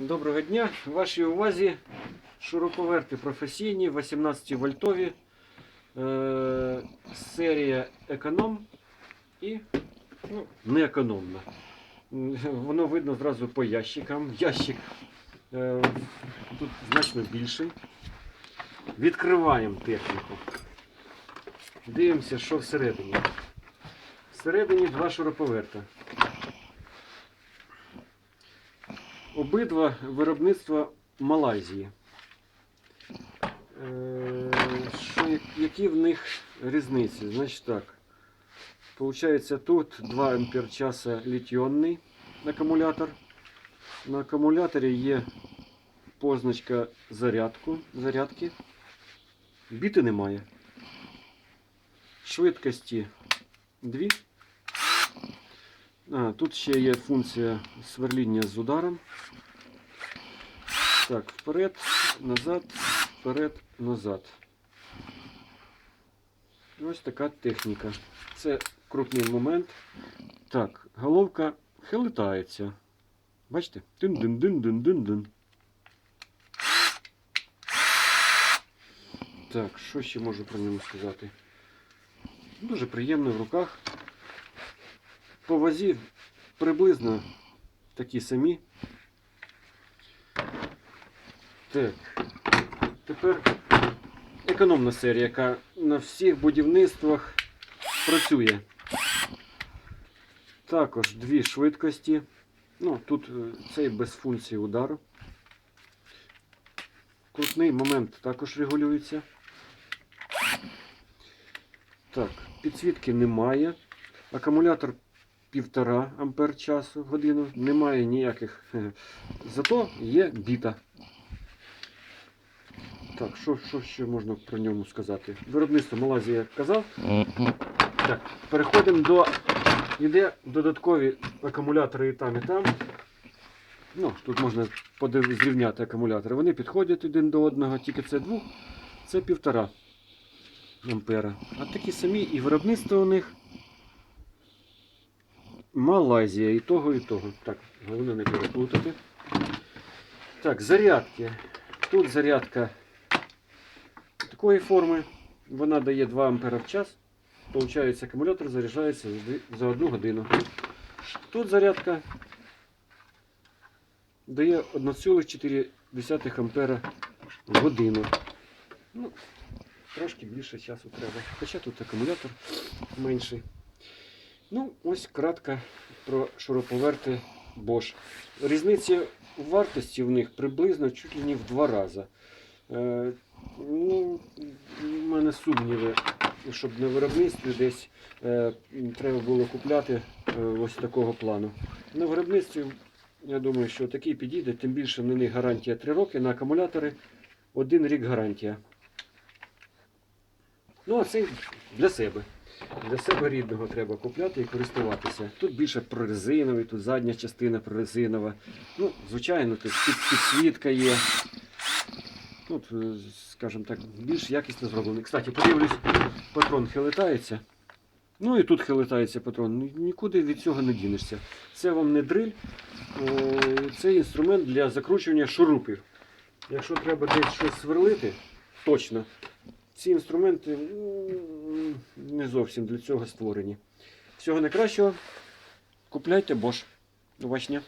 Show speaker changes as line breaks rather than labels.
Доброго дня. В вашій увазі шуруповерти професійні, 18 вольтові, е, серія економ і ну, не економна. Воно видно зразу по ящикам. Ящик е, тут значно більший. Відкриваємо техніку. Дивимося, що всередині. Всередині два шуруповерта. Обидва виробництва Малайзії. Е, Що, які в них різниці? Значить так. Получається, тут 2 ампер часа літіонний акумулятор. На акумуляторі є позначка зарядку, зарядки. Біти немає. Швидкості 2. А, тут ще є функція сверління з ударом. Так, вперед, назад, вперед, назад. Ось така техніка. Це крупний момент. Так, головка хилитається. Бачите? Дин-дин-дин-дин-дин-дин. Так, що ще можу про ньому сказати? Дуже приємно в руках. По вазі приблизно такі самі. Так. Тепер економна серія, яка на всіх будівництвах працює. Також дві швидкості. Ну, тут е, цей без функції удару. Крутний момент також регулюється. Так, підсвітки немає. Акумулятор 1,5 ампер часу годину. Немає ніяких. Зато є біта. Так, що, що ще можна про ньому сказати? Виробництво Малайзії я казав. Так, переходимо до. Йде додаткові акумулятори і там, і там. Ну, тут можна подив... зрівняти акумулятори. Вони підходять один до одного, тільки це двох, це півтора ампера. А такі самі і виробництво у них. Малайзія і того, і того. Так, головне не переплутати. Так, зарядки. Тут зарядка такої форми. Вона дає 2 ампера в час. Получається, акумулятор заряджається за 1 годину. Тут зарядка дає 1,4 ампера в годину. Ну, трошки більше часу треба. Хоча тут акумулятор менший. Ну, ось кратко про шуруповерти Bosch. Різниця вартості в них приблизно чуть ли не в два рази. Е, ну, у мене сумніви, щоб на виробництві десь е, треба було купляти е, ось такого плану. На виробництві, я думаю, що такий підійде, тим більше на них гарантія 3 роки, на акумулятори 1 рік гарантія. Ну, а це для себе. Для себе рідного треба купляти і користуватися. Тут більше прорезиновий, тут задня частина прорезинова. Ну, звичайно, тут підсвітка є. Тут, е, скажімо так, більш якісно зроблений. Кстати, подивлюсь, патрон хилитається. Ну і тут хилитається патрон. Нікуди від цього не дінешся. Це вам не дриль, це інструмент для закручування шурупів. Якщо треба десь щось сверлити, точно. Ці інструменти не зовсім для цього створені. Всього найкращого. Купляйте Bosch. До бачення.